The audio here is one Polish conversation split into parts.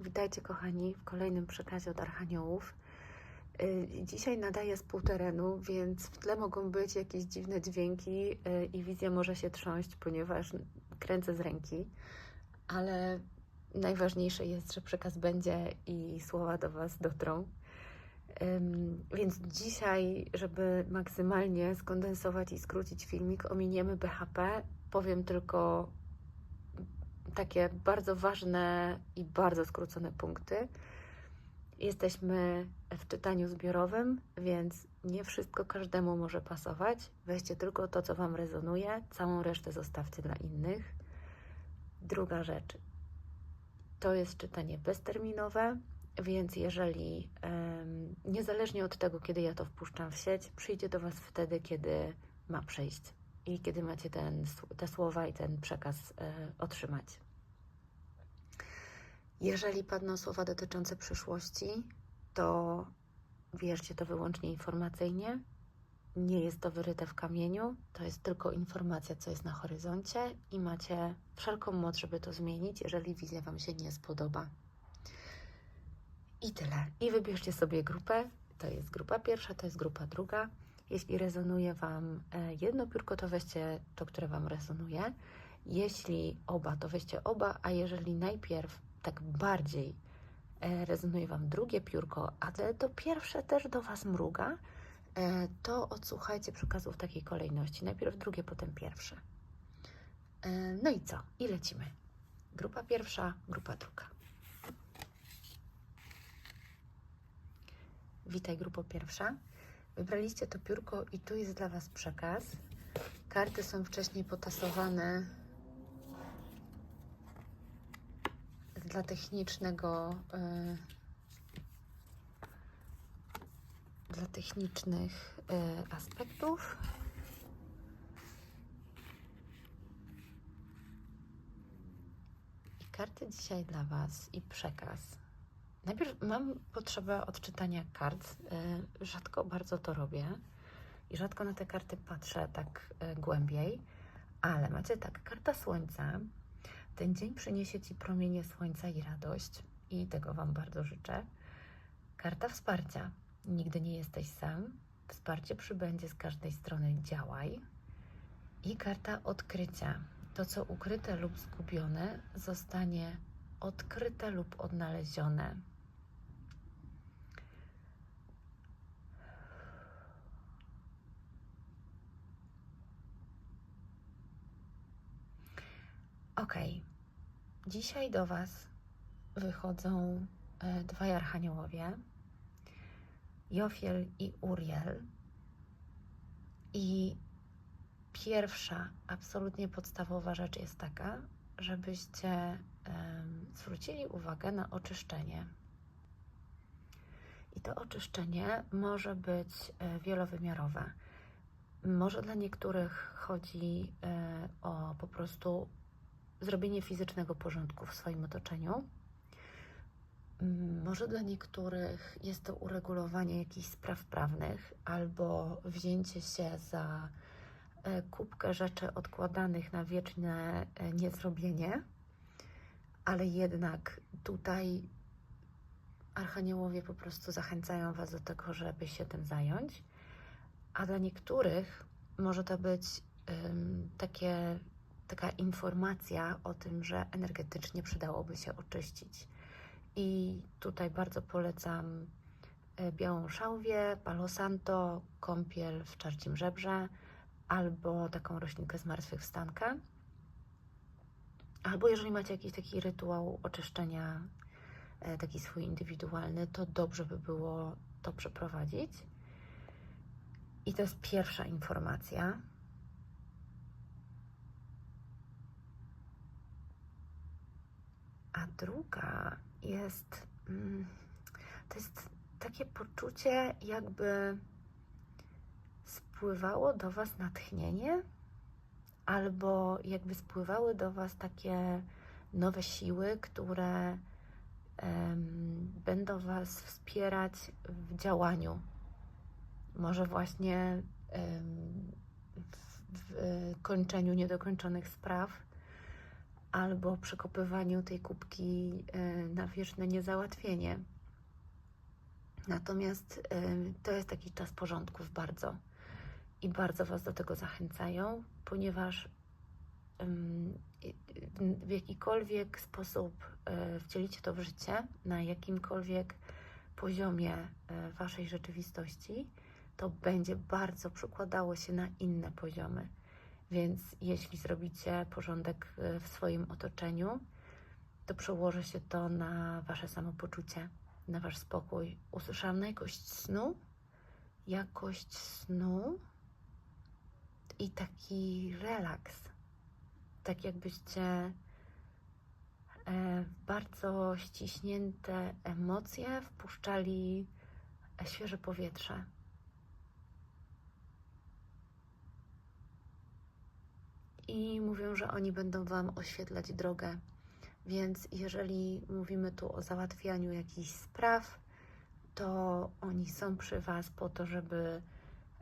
Witajcie kochani w kolejnym przekazie od Archaniołów. Y, Dzisiaj nadaję z półterenu, więc w tle mogą być jakieś dziwne dźwięki y, i wizja może się trząść, ponieważ kręcę z ręki, ale najważniejsze jest, że przekaz będzie i słowa do Was dotrą. Więc dzisiaj, żeby maksymalnie skondensować i skrócić filmik, ominiemy BHP. Powiem tylko takie bardzo ważne i bardzo skrócone punkty. Jesteśmy w czytaniu zbiorowym, więc nie wszystko każdemu może pasować. Weźcie tylko to, co Wam rezonuje, całą resztę zostawcie dla innych. Druga rzecz. To jest czytanie bezterminowe, więc jeżeli niezależnie od tego, kiedy ja to wpuszczam w sieć, przyjdzie do Was wtedy, kiedy ma przyjść i kiedy macie ten, te słowa i ten przekaz e, otrzymać. Jeżeli padną słowa dotyczące przyszłości, to wierzcie to wyłącznie informacyjnie. Nie jest to wyryte w kamieniu, to jest tylko informacja, co jest na horyzoncie i macie wszelką moc, żeby to zmienić, jeżeli wizja Wam się nie spodoba. I tyle. I wybierzcie sobie grupę. To jest grupa pierwsza, to jest grupa druga. Jeśli rezonuje Wam e, jedno piórko, to weźcie to, które Wam rezonuje. Jeśli oba, to weźcie oba, a jeżeli najpierw tak bardziej e, rezonuje Wam drugie piórko, ale to pierwsze też do Was mruga, e, to odsłuchajcie przekazu w takiej kolejności. Najpierw drugie, potem pierwsze. E, No i co? I lecimy. Grupa pierwsza, grupa druga. Witaj, grupo pierwsza. Wybraliście to piórko i tu jest dla Was przekaz. Karty są wcześniej potasowane dla technicznego e, dla technicznych e, aspektów. I karty dzisiaj dla Was i przekaz. Najpierw mam potrzebę odczytania kart. E, Rzadko bardzo to robię i rzadko na te karty patrzę tak głębiej, ale macie tak, karta słońca. Ten dzień przyniesie Ci promienie słońca i radość i tego Wam bardzo życzę. Karta wsparcia. Nigdy nie jesteś sam. Wsparcie przybędzie z każdej strony. Działaj. I karta odkrycia. To, co ukryte lub zgubione, zostanie odkryte lub odnalezione. Ok. Dzisiaj do Was wychodzą e, dwaj archaniołowie, Jofiel i Uriel. I pierwsza, absolutnie podstawowa rzecz jest taka, żebyście zwrócili uwagę na oczyszczenie. I to oczyszczenie może być e, wielowymiarowe. Może dla niektórych chodzi e, o po prostu zrobienie fizycznego porządku w swoim otoczeniu. Mm, Może dla niektórych jest to uregulowanie jakichś spraw prawnych albo wzięcie się za e, kubkę rzeczy odkładanych na wieczne e, niezrobienie, ale jednak tutaj archaniołowie po prostu zachęcają Was do tego, żeby się tym zająć, a dla niektórych może to być ym, takie taka informacja o tym, że energetycznie przydałoby się oczyścić. I tutaj bardzo polecam e, białą szałwię, palo santo, kąpiel w czarcim żebrze albo taką roślinkę zmartwychwstanka. Albo jeżeli macie jakiś taki rytuał oczyszczenia, e, taki swój indywidualny, to dobrze by było to przeprowadzić. I to jest pierwsza informacja. Druga jest, mm, to jest takie poczucie, jakby spływało do Was natchnienie, albo jakby spływały do Was takie nowe siły, które em, będą Was wspierać w działaniu. Może właśnie em, w, w kończeniu niedokończonych spraw albo przekopywaniu tej kubki e, na wieczne niezałatwienie. Natomiast e, to jest taki czas porządków bardzo i bardzo Was do tego zachęcają, ponieważ w jakikolwiek sposób e, wcielicie to w życie, na jakimkolwiek poziomie Waszej rzeczywistości, to będzie bardzo przekładało się na inne poziomy. Więc jeśli zrobicie porządek e, w swoim otoczeniu, to przełoży się to na Wasze samopoczucie, na Wasz spokój. Usłyszałam na jakość snu, jakość snu i taki relaks. Tak jakbyście e, w bardzo ściśnięte emocje wpuszczali e, świeże powietrze. I mówią, że oni będą Wam oświetlać drogę. Więc jeżeli mówimy tu o załatwianiu jakichś spraw, to oni są przy Was po to, żeby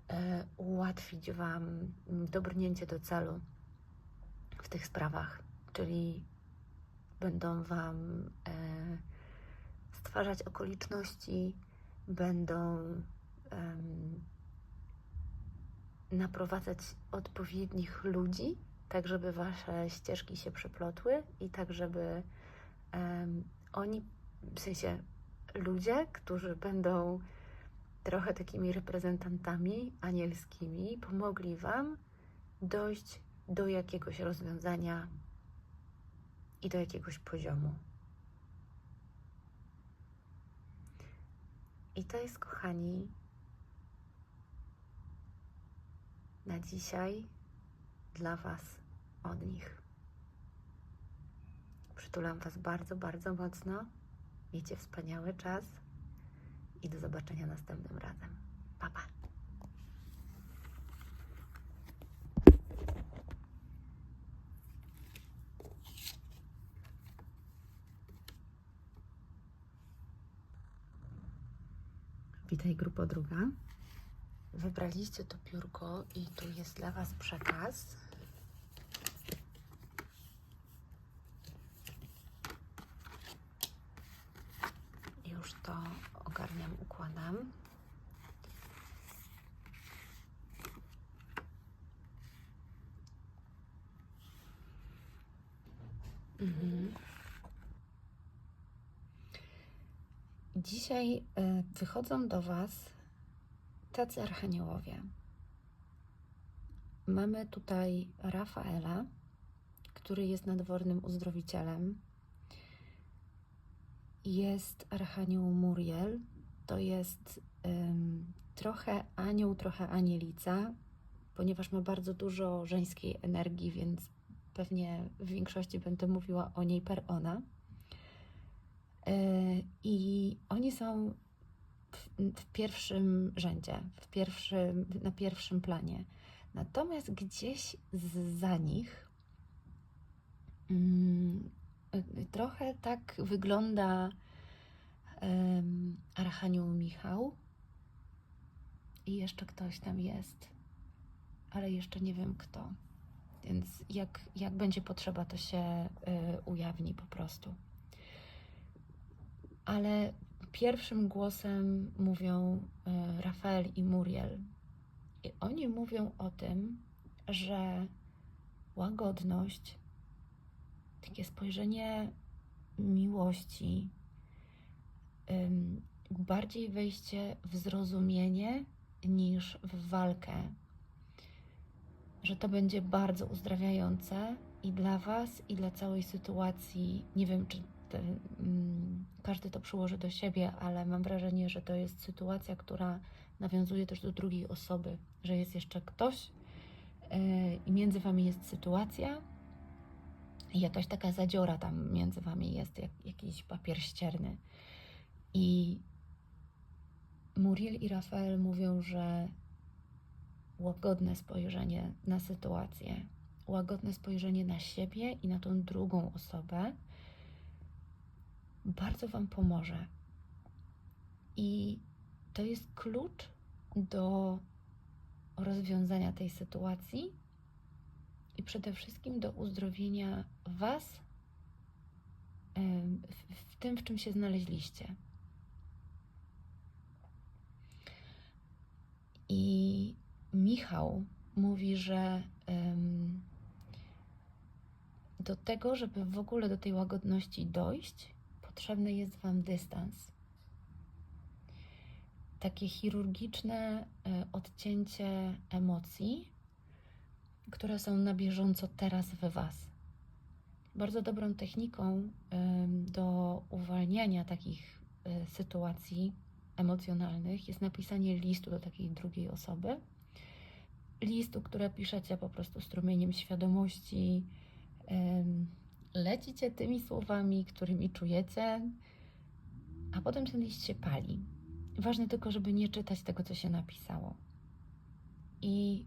e, ułatwić Wam dobrnięcie do celu w tych sprawach, czyli będą Wam e, stwarzać okoliczności, będą em, naprowadzać odpowiednich ludzi, tak żeby Wasze ścieżki się przeplotły i tak żeby em, oni, w sensie ludzie, którzy będą trochę takimi reprezentantami anielskimi, pomogli Wam dojść do jakiegoś rozwiązania i do jakiegoś poziomu. I to jest, kochani, na dzisiaj dla Was od nich. Przytulam Was bardzo, bardzo mocno. Miejcie wspaniały czas i do zobaczenia następnym razem. Pa, pa. Witaj, grupo druga. Wybraliście to piórko i tu jest dla Was przekaz. Już to ogarniam, układam. Mhm. Dzisiaj y, wychodzą do Was tacy archaniołowie. Mamy tutaj Rafaela, który jest nadwornym uzdrowicielem. Jest archanioł Muriel, to jest ym, trochę anioł, trochę anielica, ponieważ ma bardzo dużo żeńskiej energii, więc pewnie w większości będę mówiła o niej per ona. Yy, I oni są w, pierwszym rzędzie, w pierwszym, na pierwszym planie. Natomiast gdzieś z- za nich mm, trochę tak wygląda um, Archanioł Michał i jeszcze ktoś tam jest, ale jeszcze nie wiem kto. Więc jak, jak będzie potrzeba, to się y, ujawni po prostu. Ale pierwszym głosem mówią y, Rafael i Muriel. I oni mówią o tym, że łagodność, takie spojrzenie miłości, bardziej wejście w zrozumienie niż w walkę, że to będzie bardzo uzdrawiające i dla Was, i dla całej sytuacji. Nie wiem, czy te, mm, każdy to przyłoży do siebie, ale mam wrażenie, że to jest sytuacja, która nawiązuje też do drugiej osoby, że jest jeszcze ktoś yy, i między Wami jest sytuacja i jakaś taka zadziora tam między Wami jest, jak, jakiś papier ścierny. I Muriel i Rafael mówią, że łagodne spojrzenie na sytuację, łagodne spojrzenie na siebie i na tą drugą osobę bardzo Wam pomoże. I to jest klucz do rozwiązania tej sytuacji i przede wszystkim do uzdrowienia Was w, tym, w czym się znaleźliście. I Michał mówi, że do tego, żeby w ogóle do tej łagodności dojść, potrzebny jest Wam dystans. Takie chirurgiczne e, odcięcie emocji, które są na bieżąco teraz we Was. Bardzo dobrą techniką em, do uwalniania takich e, sytuacji emocjonalnych jest napisanie listu do takiej drugiej osoby. Listu, które piszecie po prostu strumieniem świadomości, lecicie tymi słowami, którymi czujecie, a potem ten list się pali. Ważne tylko, żeby nie czytać tego, co się napisało. I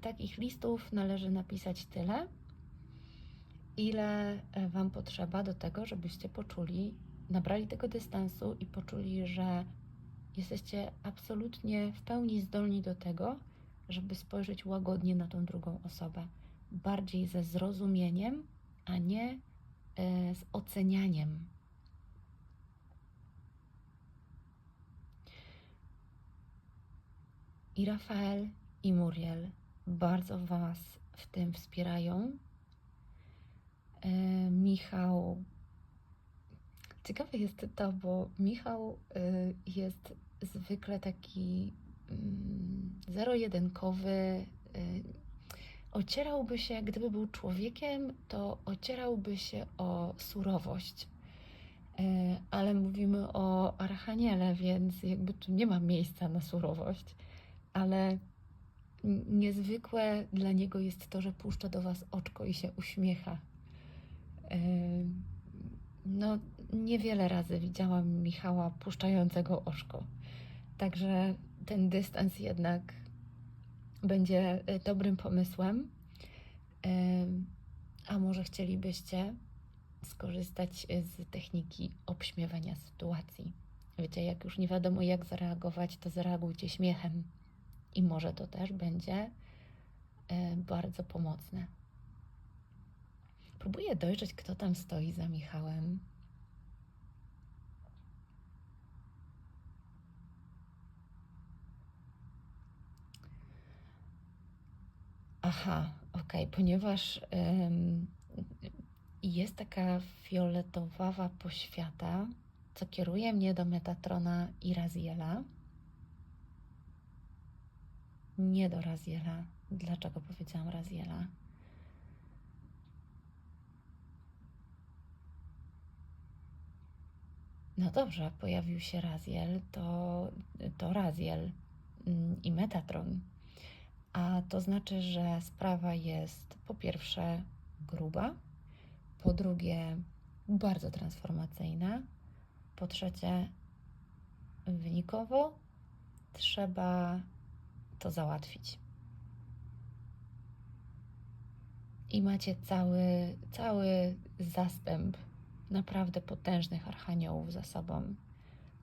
takich listów należy napisać tyle, ile e, Wam potrzeba do tego, żebyście poczuli, nabrali tego dystansu i poczuli, że jesteście absolutnie w pełni zdolni do tego, żeby spojrzeć łagodnie na tą drugą osobę. Bardziej ze zrozumieniem, a nie z ocenianiem. I Rafael, i Muriel bardzo Was w tym wspierają. E, Michał. Ciekawe jest to, bo Michał e, jest zwykle taki mm, zero-jedynkowy. Ocierałby się, gdyby był człowiekiem, to ocierałby się o surowość. E, Ale mówimy o Archaniele, więc jakby tu nie ma miejsca na surowość. Ale niezwykłe dla niego jest to, że puszcza do Was oczko i się uśmiecha. E, No, niewiele razy widziałam Michała puszczającego oczko. Także ten dystans jednak będzie e, dobrym pomysłem. Em, A może chcielibyście skorzystać e, z techniki obśmiewania sytuacji? Wiecie, jak już nie wiadomo, jak zareagować, to zareagujcie śmiechem. I może to też będzie e, bardzo pomocne. Próbuję dojrzeć, kto tam stoi za Michałem. Aha, okej, ponieważ em, jest taka fioletowawa poświata, co kieruje mnie do Metatrona i Raziela. Nie do Raziela. Dlaczego powiedziałam Raziela? No dobrze, pojawił się Raziel, to, to Raziel mm, i Metatron. A to znaczy, że sprawa jest po pierwsze gruba, po drugie bardzo transformacyjna, po trzecie wynikowo trzeba to załatwić. I macie cały, cały zastęp naprawdę potężnych archaniołów za sobą,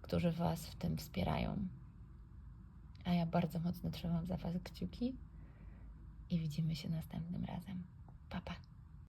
którzy Was w tym wspierają. A ja bardzo mocno trzymam za Was kciuki i widzimy się następnym razem. Pa, pa.